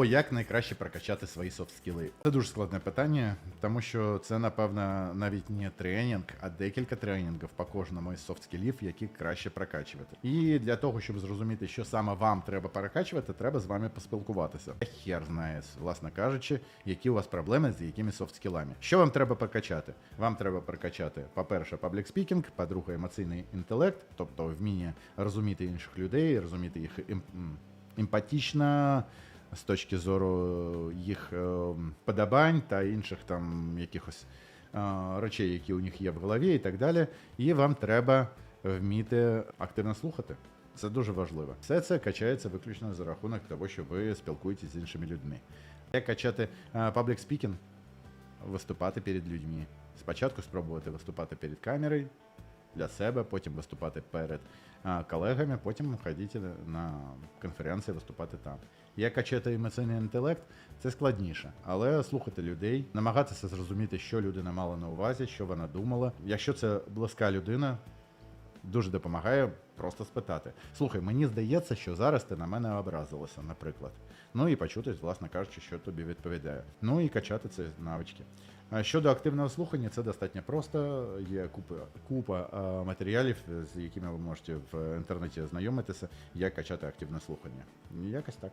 То як найкраще прокачати свої софт-скіли? Це дуже складне питання, тому що це, напевно, навіть не тренінг, а декілька тренінгів по кожному із софт-скілів, які краще прокачувати. І для того, щоб зрозуміти, що саме вам треба прокачувати, треба з вами поспілкуватися. Хер знає, власне кажучи, які у вас проблеми з якими софт-скілами. Що вам треба прокачати? Вам треба прокачати, по-перше, паблік спікінг, по-друге, емоційний інтелект, тобто вміння розуміти інших людей, розуміти їх ем- емпатично з точки зору їх е, подобань та інших там якихось е, речей, які у них є в голові, і так далі. І вам треба вміти активно слухати. Це дуже важливо. Все це качається виключно за рахунок того, що ви спілкуєтесь з іншими людьми. Як качати паблік спікінг? Виступати перед людьми. Спочатку спробувати виступати перед камерою для себе, потім виступати перед колегами, потім ходити на конференції, виступати там. Як качати емоційний інтелект, це складніше, але слухати людей, намагатися зрозуміти, що людина мала на увазі, що вона думала. Якщо це близька людина, дуже допомагає просто спитати: слухай, мені здається, що зараз ти на мене образилася, наприклад. Ну і почути, власне кажучи, що тобі відповідає. Ну і качати ці навички. Щодо активного слухання, це достатньо просто. Є купа, купа матеріалів, з якими ви можете в інтернеті ознайомитися, як качати активне слухання. Якось так.